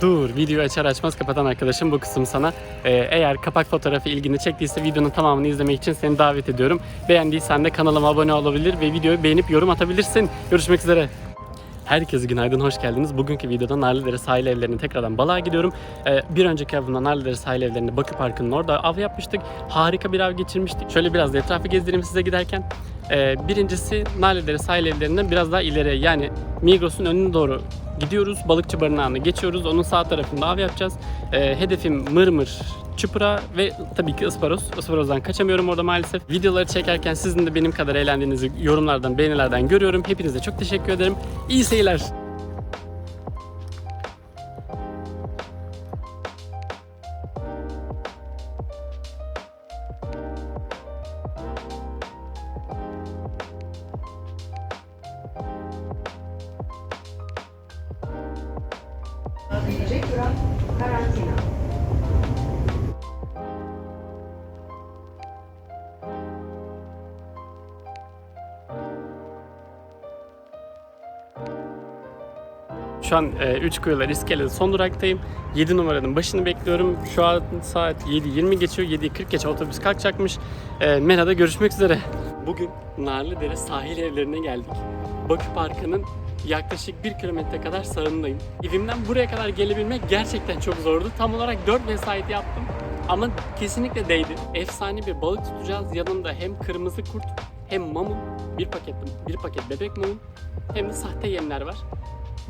Dur videoyu açar açmaz kapatan arkadaşım bu kısım sana. Ee, eğer kapak fotoğrafı ilgini çektiyse videonun tamamını izlemek için seni davet ediyorum. Beğendiysen de kanalıma abone olabilir ve videoyu beğenip yorum atabilirsin. Görüşmek üzere. Herkese günaydın, hoş geldiniz. Bugünkü videoda Narlıdere sahil evlerine tekrardan balığa gidiyorum. Ee, bir önceki avımda Narlıdere sahil evlerinde Bakü Parkı'nın orada av yapmıştık. Harika bir av geçirmiştik. Şöyle biraz da etrafı gezdireyim size giderken. Ee, birincisi Narlıdere sahil evlerinden biraz daha ileriye yani Migros'un önüne doğru gidiyoruz. Balıkçı barınağını geçiyoruz. Onun sağ tarafında av yapacağız. Ee, hedefim Mırmır, Çupra ve tabii ki ısparoz. Isparozdan kaçamıyorum orada maalesef. Videoları çekerken sizin de benim kadar eğlendiğinizi yorumlardan, beğenilerden görüyorum. Hepinize çok teşekkür ederim. İyi seyirler. Şu an e, 3 kuyular son duraktayım. 7 numaranın başını bekliyorum. Şu an saat 7.20 geçiyor. 7.40 geçe otobüs kalkacakmış. E, Mera'da görüşmek üzere. Bugün Narlıdere sahil evlerine geldik. Bakü Parkı'nın yaklaşık 1 kilometre kadar sağındayım. Evimden buraya kadar gelebilmek gerçekten çok zordu. Tam olarak 4 vesait yaptım. Ama kesinlikle değdi. Efsane bir balık tutacağız. Yanında hem kırmızı kurt hem mamun, bir paket bir paket bebek mamun hem de sahte yemler var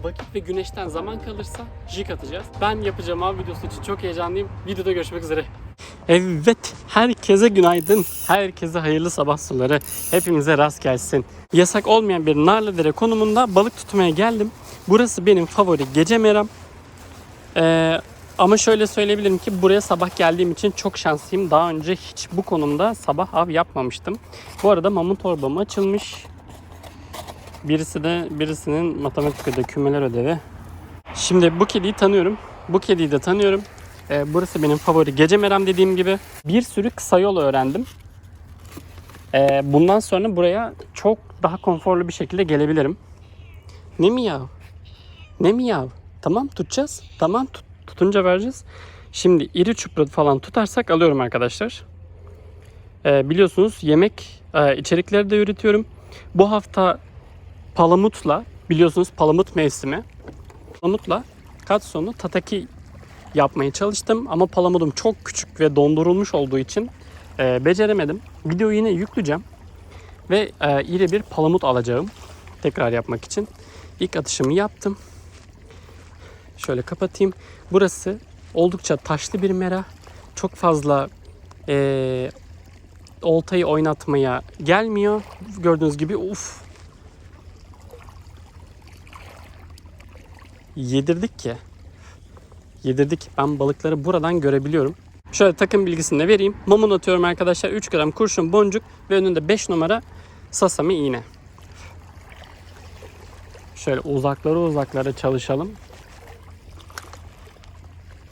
vakit ve güneşten zaman kalırsa jig atacağız. Ben yapacağım av videosu için çok heyecanlıyım. Videoda görüşmek üzere. Evet, herkese günaydın. Herkese hayırlı sabah suları. Hepimize rast gelsin. Yasak olmayan bir Narlıdere konumunda balık tutmaya geldim. Burası benim favori gece meram. Ee, ama şöyle söyleyebilirim ki buraya sabah geldiğim için çok şanslıyım. Daha önce hiç bu konumda sabah av yapmamıştım. Bu arada mamut torbam açılmış. Birisi de birisinin matematik ödevi, kümeler ödevi. Şimdi bu kediyi tanıyorum. Bu kediyi de tanıyorum. Ee, burası benim favori gece meram dediğim gibi. Bir sürü kısa yol öğrendim. Ee, bundan sonra buraya çok daha konforlu bir şekilde gelebilirim. Ne mi yav? Ne mi yav? Tamam tutacağız. Tamam tut, tutunca vereceğiz. Şimdi iri çupra falan tutarsak alıyorum arkadaşlar. Ee, biliyorsunuz yemek e, içerikleri de üretiyorum. Bu hafta palamutla biliyorsunuz palamut mevsimi. Palamutla kat sonu tataki yapmaya çalıştım ama palamudum çok küçük ve dondurulmuş olduğu için e, beceremedim. Videoyu yine yükleyeceğim ve e, iri bir palamut alacağım tekrar yapmak için. İlk atışımı yaptım. Şöyle kapatayım. Burası oldukça taşlı bir mera. Çok fazla e, oltayı oynatmaya gelmiyor. Gördüğünüz gibi uf yedirdik ki. Yedirdik. Ben balıkları buradan görebiliyorum. Şöyle takım bilgisini de vereyim. Mamun atıyorum arkadaşlar. 3 gram kurşun boncuk ve önünde 5 numara sasami iğne. Şöyle uzaklara uzaklara çalışalım.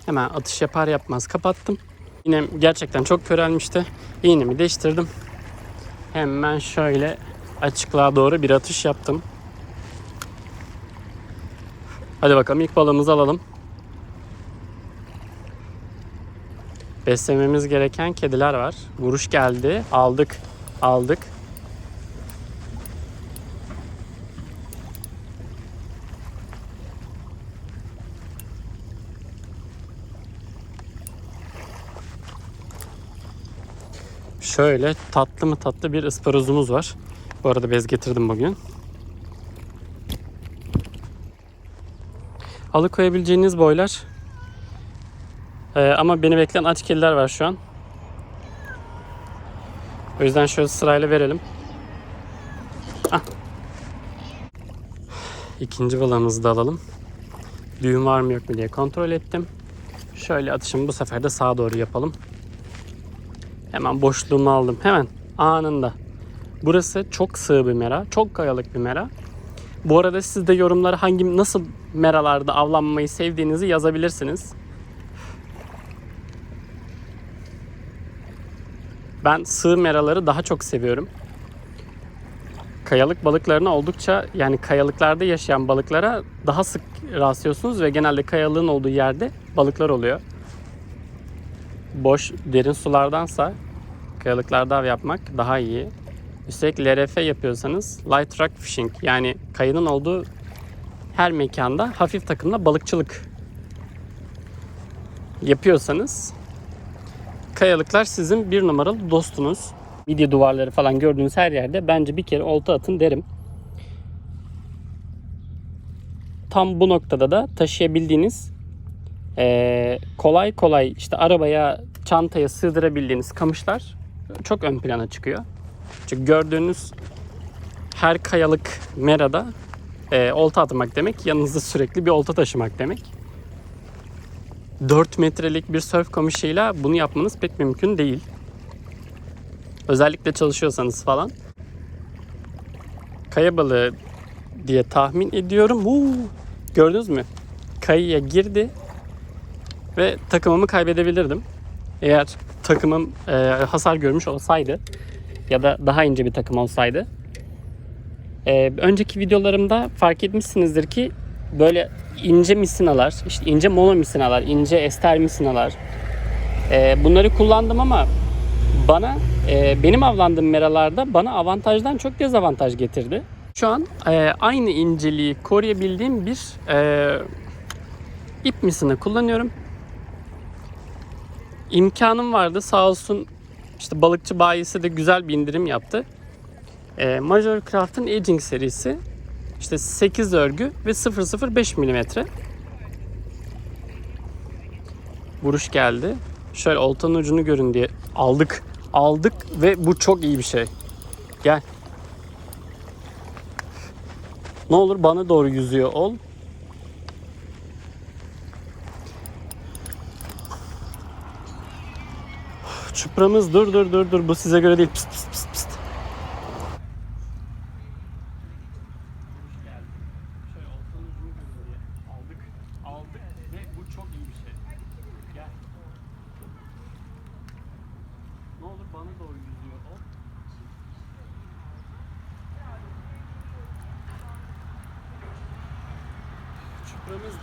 Hemen atış yapar yapmaz kapattım. İğnem gerçekten çok körelmişti. İğnemi değiştirdim. Hemen şöyle açıklığa doğru bir atış yaptım. Hadi bakalım ilk balığımızı alalım. Beslememiz gereken kediler var. Vuruş geldi. Aldık. Aldık. Şöyle tatlı mı tatlı bir ısparozumuz var. Bu arada bez getirdim bugün. Alıkoyabileceğiniz boylar. Ee, ama beni bekleyen aç kediler var şu an. O yüzden şöyle sırayla verelim. Ah. İkinci balığımızı da alalım. Düğüm var mı yok mu diye kontrol ettim. Şöyle atışımı bu sefer de sağa doğru yapalım. Hemen boşluğumu aldım. Hemen anında. Burası çok sığ bir mera. Çok kayalık bir mera. Bu arada siz de yorumlara hangi nasıl meralarda avlanmayı sevdiğinizi yazabilirsiniz. Ben sığ meraları daha çok seviyorum. kayalık balıklarına oldukça yani kayalıklarda yaşayan balıklara daha sık rastlıyorsunuz ve genelde kayalığın olduğu yerde balıklar oluyor. Boş derin sulardansa kayalıklarda av yapmak daha iyi. Üstelik LRF yapıyorsanız light rock fishing yani kayının olduğu her mekanda hafif takımla balıkçılık yapıyorsanız kayalıklar sizin bir numaralı dostunuz. Midye duvarları falan gördüğünüz her yerde bence bir kere olta atın derim. Tam bu noktada da taşıyabildiğiniz eee, kolay kolay işte arabaya, çantaya sığdırabildiğiniz kamışlar çok ön plana çıkıyor. Çünkü gördüğünüz her kayalık merada eee, olta atmak demek yanınızda sürekli bir olta taşımak demek. 4 metrelik bir surf kamışıyla bunu yapmanız pek mümkün değil. Özellikle çalışıyorsanız falan. Kaya balığı diye tahmin ediyorum. Huu, gördünüz mü? Kayaya girdi ve takımımı kaybedebilirdim. Eğer takımım e, hasar görmüş olsaydı ya da daha ince bir takım olsaydı. E, önceki videolarımda fark etmişsinizdir ki böyle ince misinalar, işte ince mono misinalar, ince ester misinalar e, bunları kullandım ama bana e, benim avlandığım meralarda bana avantajdan çok dezavantaj getirdi. Şu an e, aynı inceliği koruyabildiğim bir e, ip misina kullanıyorum. İmkanım vardı sağ olsun işte balıkçı bayisi de güzel bir indirim yaptı. E, Major Craft'ın Aging serisi işte 8 örgü ve 005 milimetre. Vuruş geldi. Şöyle oltanın ucunu görün diye aldık. Aldık ve bu çok iyi bir şey. Gel. Ne olur bana doğru yüzüyor ol. Çupramız dur dur dur dur bu size göre değil. Pist pist pist pist.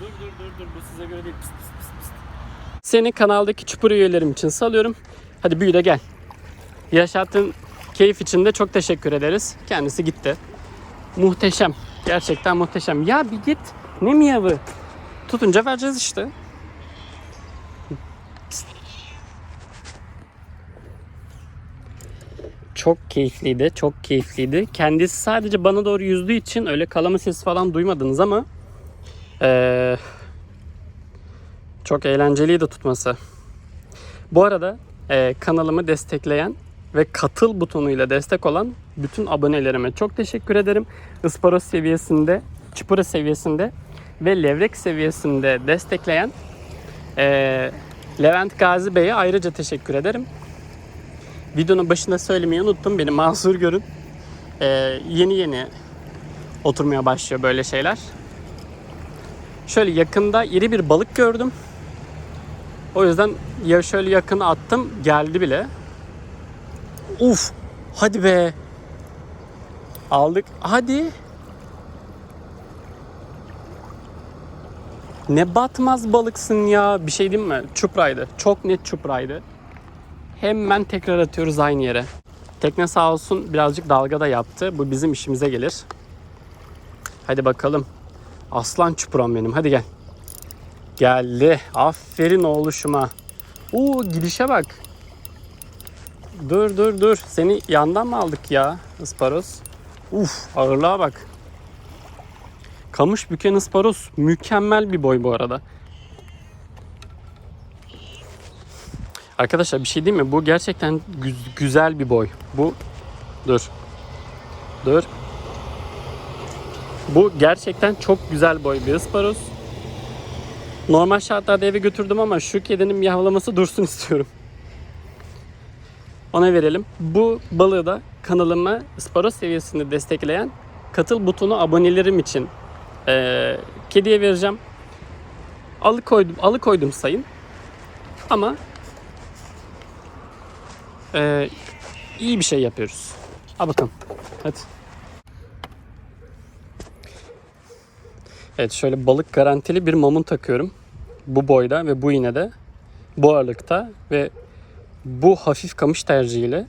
Dur dur dur dur bu size göre değil. Pist pist pist pist. Seni kanaldaki çupur üyelerim için salıyorum. Hadi büyü de gel. Yaşattığın keyif için de çok teşekkür ederiz. Kendisi gitti. Muhteşem. Gerçekten muhteşem. Ya bir git. Ne miyavı? Tutunca vereceğiz işte. Çok keyifliydi, çok keyifliydi. Kendisi sadece bana doğru yüzdüğü için öyle kalama sesi falan duymadınız ama eee, çok eğlenceliydi tutması. Bu arada eee, kanalımı destekleyen ve katıl butonuyla destek olan bütün abonelerime çok teşekkür ederim. Isparos seviyesinde, çipura seviyesinde ve levrek seviyesinde destekleyen eee, Levent Gazi Bey'e ayrıca teşekkür ederim. Videonun başında söylemeyi unuttum. Beni mazur görün. Ee, yeni yeni oturmaya başlıyor böyle şeyler. Şöyle yakında iri bir balık gördüm. O yüzden ya şöyle yakına attım. Geldi bile. Uf! Hadi be! Aldık. Hadi! Ne batmaz balıksın ya. Bir şey diyeyim mi? Çupraydı. Çok net çupraydı. Hemen tekrar atıyoruz aynı yere. Tekne sağ olsun birazcık dalga da yaptı. Bu bizim işimize gelir. Hadi bakalım. Aslan çupuram benim. Hadi gel. Geldi. Aferin oğluşuma. Oo gidişe bak. Dur dur dur. Seni yandan mı aldık ya ısparoz? Uf ağırlığa bak. Kamış büken ısparoz mükemmel bir boy bu arada. Arkadaşlar bir şey değil mi? Bu gerçekten gü- güzel bir boy. Bu dur. Dur. Bu gerçekten çok güzel boy bir ısparoz. Normal şartlarda eve götürdüm ama şu kedinin miyavlaması dursun istiyorum. Ona verelim. Bu balığı da kanalıma ısparoz seviyesinde destekleyen katıl butonu abonelerim için eee, kediye vereceğim. Alıkoydum, alıkoydum sayın. Ama Ee, iyi bir şey yapıyoruz. Al bakalım. Hadi. Evet şöyle balık garantili bir mamun takıyorum. Bu boyda ve bu iğnede. Bu ağırlıkta ve bu hafif kamış tercihiyle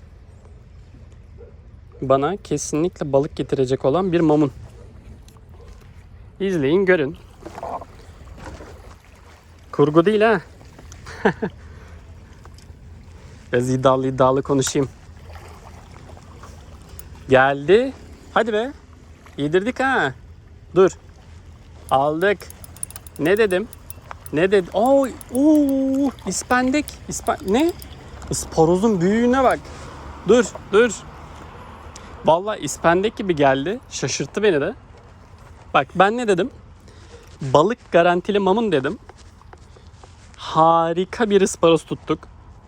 bana kesinlikle balık getirecek olan bir mamun. İzleyin görün. Kurgu değil ha. Biraz iddialı iddialı konuşayım. Geldi. Hadi be. Yedirdik ha. Dur. Aldık. Ne dedim? Ne dedi? Oo, oo, ispendik. İspen ne? Isparozun büyüğüne bak. Dur, dur. Vallahi ispendek gibi geldi. Şaşırttı beni de. Bak ben ne dedim? Balık garantili mamun dedim. Harika bir ısparoz tuttuk.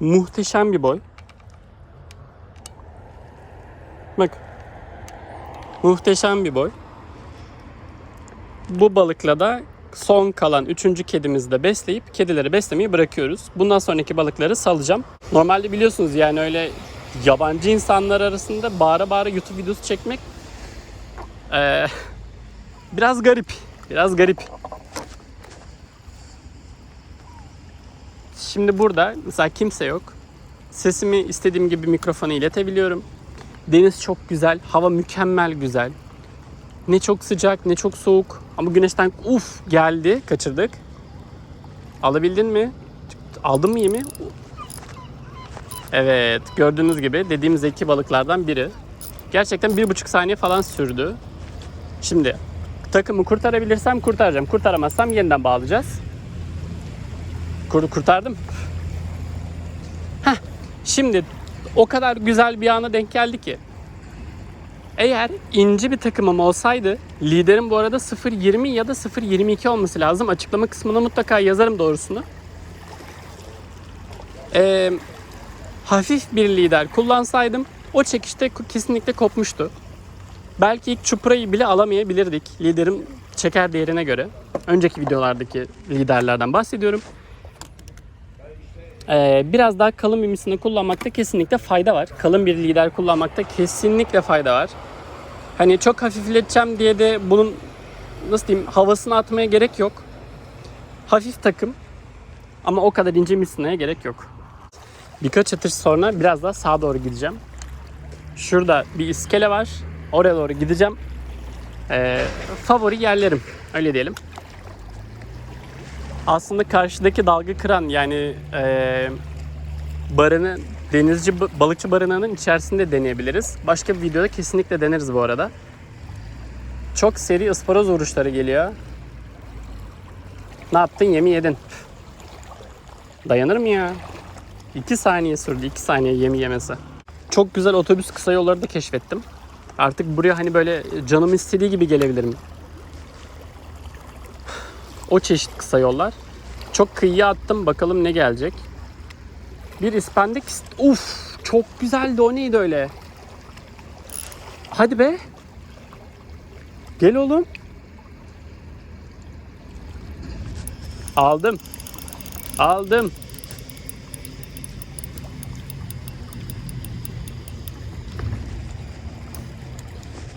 Muhteşem bir boy. Bak. Muhteşem bir boy. Bu balıkla da son kalan üçüncü kedimizi de besleyip kedileri beslemeyi bırakıyoruz. Bundan sonraki balıkları salacağım. Normalde biliyorsunuz yani öyle yabancı insanlar arasında bağıra bağıra YouTube videosu çekmek eee, biraz garip. Biraz garip. Şimdi burada mesela kimse yok. Sesimi istediğim gibi mikrofona iletebiliyorum. Deniz çok güzel, hava mükemmel güzel. Ne çok sıcak ne çok soğuk. Ama güneşten uf geldi, kaçırdık. Alabildin mi? Aldın mı yemi? Evet, gördüğünüz gibi dediğim zeki balıklardan biri. Gerçekten bir buçuk saniye falan sürdü. Şimdi takımı kurtarabilirsem kurtaracağım. Kurtaramazsam yeniden bağlayacağız. Kur- kurtardım. Heh, şimdi o kadar güzel bir ana denk geldi ki. Eğer ince bir takımım olsaydı liderim bu arada 0.20 ya da 0.22 olması lazım. Açıklama kısmına mutlaka yazarım doğrusunu. Ee, hafif bir lider kullansaydım o çekişte kesinlikle kopmuştu. Belki ilk çuprayı bile alamayabilirdik liderim çeker değerine göre. Önceki videolardaki liderlerden bahsediyorum. Ee, biraz daha kalın bir misina kullanmakta kesinlikle fayda var. Kalın bir lider kullanmakta kesinlikle fayda var. Hani çok hafifleteceğim diye de bunun nasıl diyeyim havasını atmaya gerek yok. Hafif takım ama o kadar ince misinaya gerek yok. Birkaç atış sonra biraz daha sağa doğru gideceğim. Şurada bir iskele var. Oraya doğru gideceğim. Ee, favori yerlerim öyle diyelim aslında karşıdaki dalga kıran yani e, barını denizci ba- balıkçı barınağının içerisinde deneyebiliriz. Başka bir videoda kesinlikle deneriz bu arada. Çok seri ısparoz vuruşları geliyor. Ne yaptın? Yemi yedin. Dayanır mı ya? 2 saniye sürdü. 2 saniye yemi yemesi. Çok güzel otobüs kısa yolları da keşfettim. Artık buraya hani böyle canım istediği gibi gelebilirim. O çeşit kısa yollar. Çok kıyıya attım. Bakalım ne gelecek. Bir ispendik. Uf, çok güzeldi. O neydi öyle? Hadi be. Gel oğlum. Aldım. Aldım.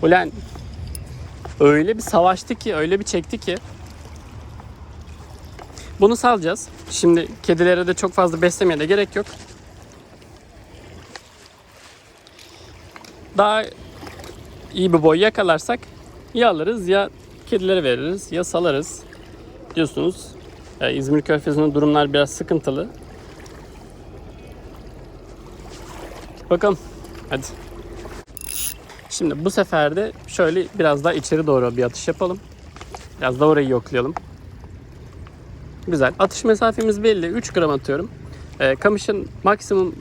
Ulan öyle bir savaştı ki, öyle bir çekti ki. Bunu salacağız. Şimdi kedilere de çok fazla beslemeye de gerek yok. Daha iyi bir boy yakalarsak ya alırız ya kedilere veririz ya salarız. Diyorsunuz e, İzmir Körfezi'nde durumlar biraz sıkıntılı. Bakalım. Hadi. Şimdi bu sefer de şöyle biraz daha içeri doğru bir atış yapalım. Biraz da orayı yoklayalım. Güzel. Atış mesafemiz belli. 3 gram atıyorum. Ee, kamışın maksimum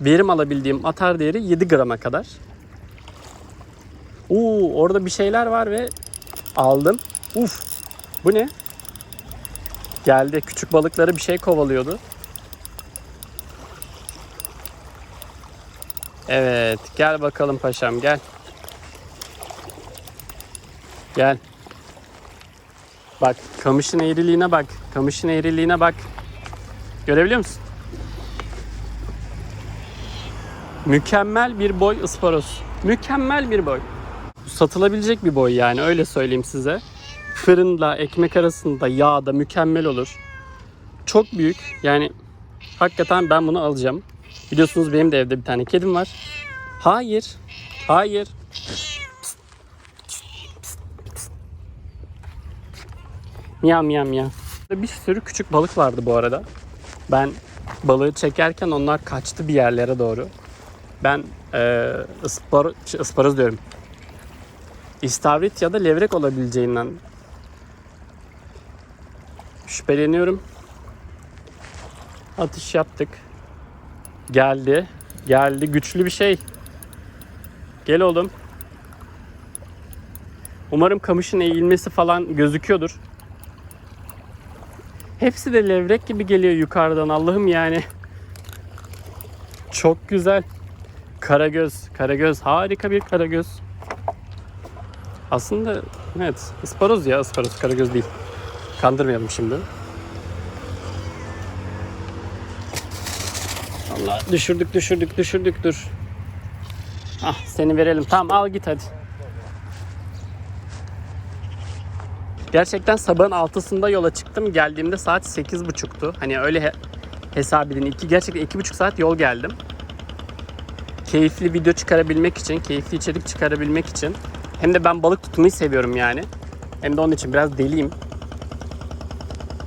verim alabildiğim atar değeri 7 grama kadar. Oo, orada bir şeyler var ve aldım. Uf. Bu ne? Geldi. Küçük balıkları bir şey kovalıyordu. Evet. Gel bakalım paşam gel. Gel. Bak kamışın eğriliğine bak. Kamışın eğriliğine bak. Görebiliyor musun? Mükemmel bir boy ısparoz. Mükemmel bir boy. Satılabilecek bir boy yani öyle söyleyeyim size. fırında, ekmek arasında, yağda mükemmel olur. Çok büyük. Yani hakikaten ben bunu alacağım. Biliyorsunuz benim de evde bir tane kedim var. Hayır. Hayır. Miyav miyav miyav. Bir sürü küçük balık vardı bu arada. Ben balığı çekerken onlar kaçtı bir yerlere doğru. Ben e, ıspar, ısparoz diyorum. İstavrit ya da levrek olabileceğinden şüpheleniyorum. Atış yaptık. Geldi. Geldi. Güçlü bir şey. Gel oğlum. Umarım kamışın eğilmesi falan gözüküyordur. Hepsi de levrek gibi geliyor yukarıdan. Allah'ım yani. Çok güzel. Karagöz. Karagöz. Harika bir karagöz. Aslında evet ısparoz ya ısparoz karagöz değil. Kandırmayalım şimdi. Allah düşürdük düşürdük düşürdük dur. Ah seni verelim. Tamam al git hadi. Gerçekten sabahın altısında yola çıktım. Geldiğimde saat 8.30'tu. Hani öyle he- hesap edin. İki, gerçekten iki buçuk saat yol geldim. Keyifli video çıkarabilmek için, keyifli içerik çıkarabilmek için. Hem de ben balık tutmayı seviyorum yani. Hem de onun için biraz deliyim.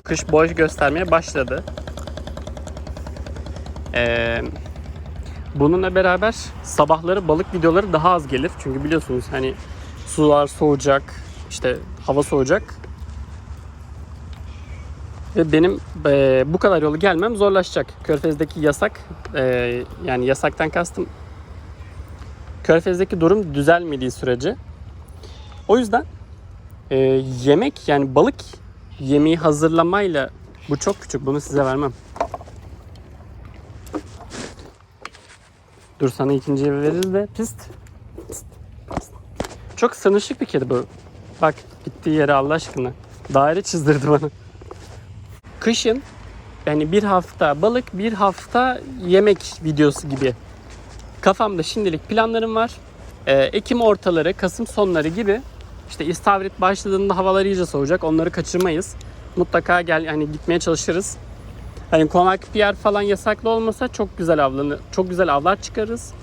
Kış boş göstermeye başladı. Ee, bununla beraber sabahları balık videoları daha az gelir. Çünkü biliyorsunuz hani sular soğuyacak, işte hava soğuyacak. Ve benim e, bu kadar yolu gelmem zorlaşacak. Körfez'deki yasak, e, yani yasaktan kastım Körfez'deki durum düzelmediği sürece. O yüzden e, yemek yani balık yemeği hazırlamayla bu çok küçük. Bunu size vermem. Dur sana ikinciye veririz de pist. Pist. Çok sınışık bir kedi bu. Bak gittiği yere Allah aşkına. Daire çizdirdi bana. Kışın yani bir hafta balık bir hafta yemek videosu gibi. Kafamda şimdilik planlarım var. Ee, Ekim ortaları, Kasım sonları gibi işte istavrit başladığında havalar iyice soğuyacak. Onları kaçırmayız. Mutlaka gel hani gitmeye çalışırız. Hani konak bir yer falan yasaklı olmasa çok güzel avlanır. Çok güzel avlar çıkarız.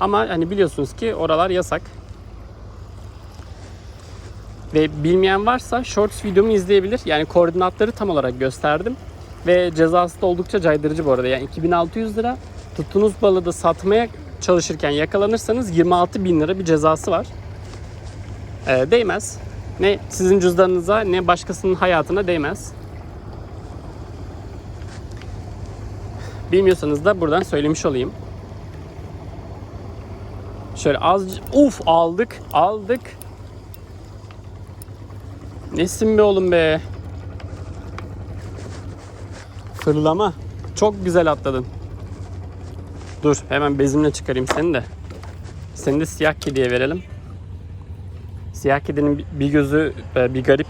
Ama hani biliyorsunuz ki oralar yasak. Ve bilmeyen varsa shorts videomu izleyebilir. Yani koordinatları tam olarak gösterdim. Ve cezası da oldukça caydırıcı bu arada. Yani 2600 lira tuttuğunuz balığı da satmaya çalışırken yakalanırsanız 26 bin lira bir cezası var. Ee, değmez. Ne sizin cüzdanınıza ne başkasının hayatına değmez. Bilmiyorsanız da buradan söylemiş olayım. Şöyle az uf aldık aldık. Nesin be oğlum be. Fırlama. Çok güzel atladın. Dur hemen bezimle çıkarayım seni de. Seni de siyah kediye verelim. Siyah kedinin bir- gözü e, bir garip.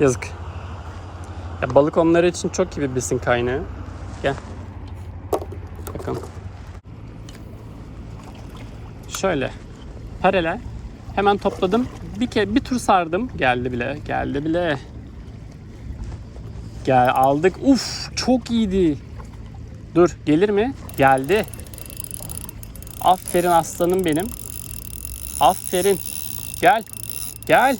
Yazık. Ya balık onları için çok iyi bir besin kaynağı. Gel. Bakalım. Şöyle. Paralel. Hemen topladım. Bir kere bir tur sardım. Geldi bile. Geldi bile. Gel aldık. Uf çok iyiydi. Dur gelir mi? Geldi. Aferin aslanım benim. Aferin. Gel. Gel.